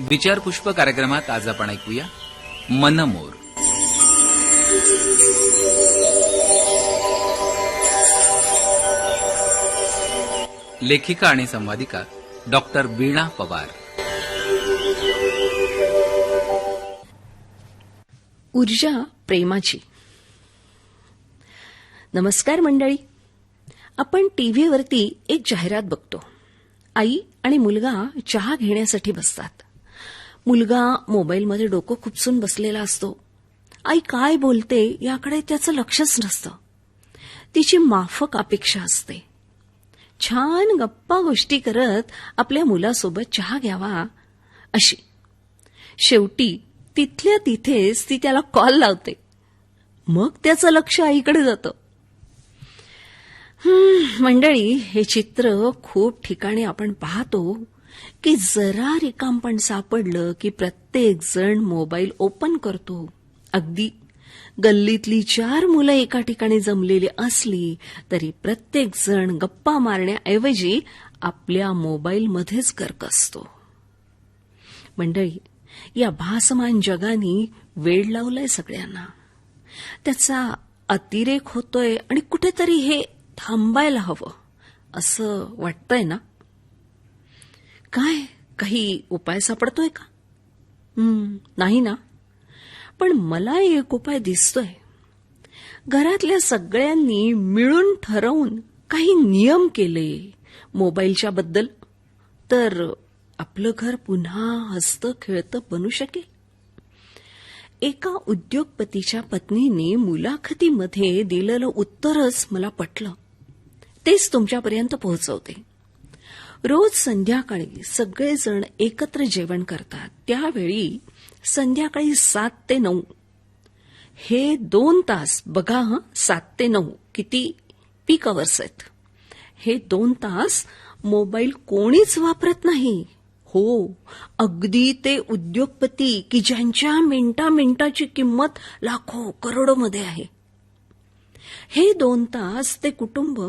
विचारपुष्प कार्यक्रमात आज आपण ऐकूया मनमोर. लेखिका आणि संवादिका डॉक्टर वीणा पवार. ऊर्जा प्रेमाची. नमस्कार मंडळी. आपण टीव्हीवरती एक जाहिरात बघतो. आई आणि मुलगा चहा घेण्यासाठी बसतात. मुलगा मोबाईलमध्ये डोकं खुपसून बसलेला असतो. आई काय बोलते याकडे त्याचं लक्षच नसतं. तिची माफक अपेक्षा असते. छान गप्पा गोष्टी करत आपल्या मुलासोबत चहा घ्यावा अशी. शेवटी तिथल्या तिथेच ती त्याला कॉल लावते. मग त्याचं लक्ष आईकडे जातं. मंडळी हे चित्र खूप ठिकाणी आपण पाहतो. की जरा रिकामपण सापडलं की प्रत्येक जण मोबाईल ओपन करतो. अगदी. गल्लीतली चार मुलं एका ठिकाणी जमलेली असली तरी प्रत्येक जण गप्पा मारण्याऐवजी आपल्या मोबाईलमध्येच गर्क असतो. मंडळी या भासमान जगानी वेळ लावलाय सगळ्यांना. त्याचा अतिरेक होतोय आणि कुठेतरी हे थांबायला हवं असं वाटतंय ना? काय? काही उपाय सापडतोय का? नाही ना. पण मला एक उपाय दिसतोय. घरातल्या सगळ्यांनी मिळून ठरवून काही नियम केले मोबाईलच्या बद्दल. तर आपलं घर पुन्हा हस्त खेळतं बनू शकेल. एका उद्योगपतीच्या पत्नीने मुलाखतीमध्ये दिलेलं उत्तरच मला पटलं. तेच तुमच्यापर्यंत पोहोचवते. रोज संध्याकाळी सगळेजण एकत्र जेवण करतात. त्यावेळी संध्याकाळी सात ते नऊ. हे दोन तास बघा हं सात ते नऊ. किती पीक अवर्स आहेत. हे दोन तास मोबाईल कोणीच वापरत नाही. हो अगदी ते उद्योगपती की ज्यांच्या मिनिटा मिनिटाची किंमत लाखो करोडोमध्ये आहे. हे दोन तास ते कुटुंब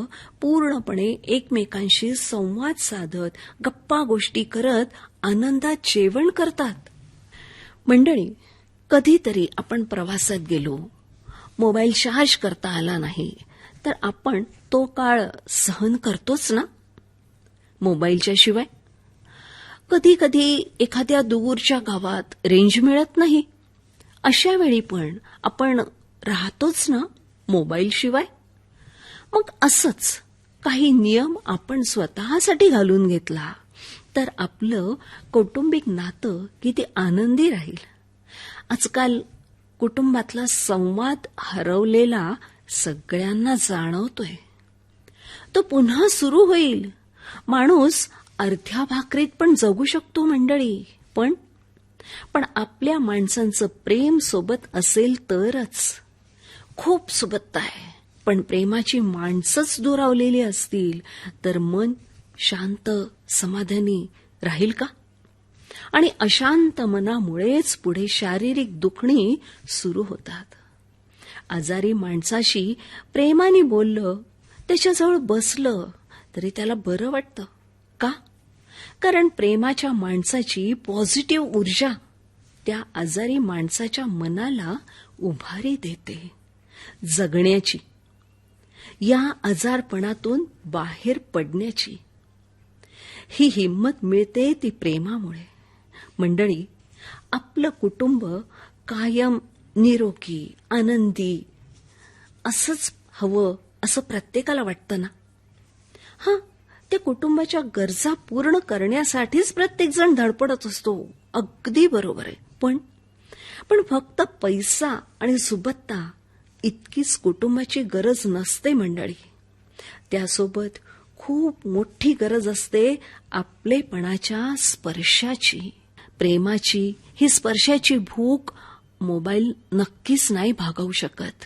पूर्णपणे एकमेकांशी संवाद साधत गप्पा गोष्टी करत आनंदात जेवण करतात. मंडळी कधीतरी आपण प्रवासात गेलो. मोबाईल चार्ज करता आला नाही तर आपण तो काळ सहन करतोच ना? मोबाईलच्या शिवाय? कधी कधी एखाद्या दूरच्या गावात रेंज मिळत नाही. अशा वेळी पण आपण राहतोच ना? मोबाईल शिवाय? मग असंच काही नियम आपण स्वतःसाठी घालून घेतला तर आपलं कौटुंबिक नातं किती आनंदी राहील. आजकाल कुटुंबातला संवाद हरवलेला सगळ्यांना जाणवतोय. तो पुन्हा सुरू होईल. माणूस अर्ध्या भाकरीत पण जगू शकतो मंडळी पण? पण आपल्या माणसांचं प्रेम सोबत असेल तरच. खूप सुबत्ता आहे. पण प्रेमाची माणसंच दुरावलेली असतील तर मन शांत समाधानी राहील का? आणि अशांत मनामुळेच पुढे शारीरिक दुखणी सुरू होतात. आजारी माणसाशी प्रेमाने बोललं त्याच्याजवळ बसलं तरी त्याला बरं वाटतं. का? कारण प्रेमाच्या माणसाची पॉझिटिव्ह ऊर्जा त्या आजारी माणसाच्या मनाला उभारी देते. जगण्याची या आजारपणातून बाहेर पडण्याची. ही हिंमत मिळते ती प्रेमामुळे. मंडळी आपलं कुटुंब कायम निरोगी आनंदी असंच हवं असं प्रत्येकाला वाटतं ना? हां त्या कुटुंबाच्या गरजा पूर्ण करण्यासाठीच प्रत्येकजण धडपडत असतो. अगदी बरोबर आहे. पण पण फक्त पैसा आणि सुबत्ता इतकीच कुटुंबाची गरज नसते मंडळी. त्यासोबत खूप मोठी गरज असते आपलेपणाच्या स्पर्शाची. प्रेमाची ही स्पर्शाची भूक मोबाईल नक्कीच नाही भागवू शकत.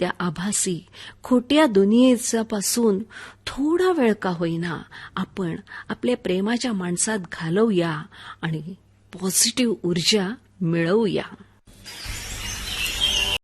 त्या आभासी खोट्या दुनियेच्या पासून थोडा वेळ का होईना आपण आपल्या प्रेमाच्या माणसात घालवूया आणि पॉझिटिव्ह ऊर्जा मिळवूया.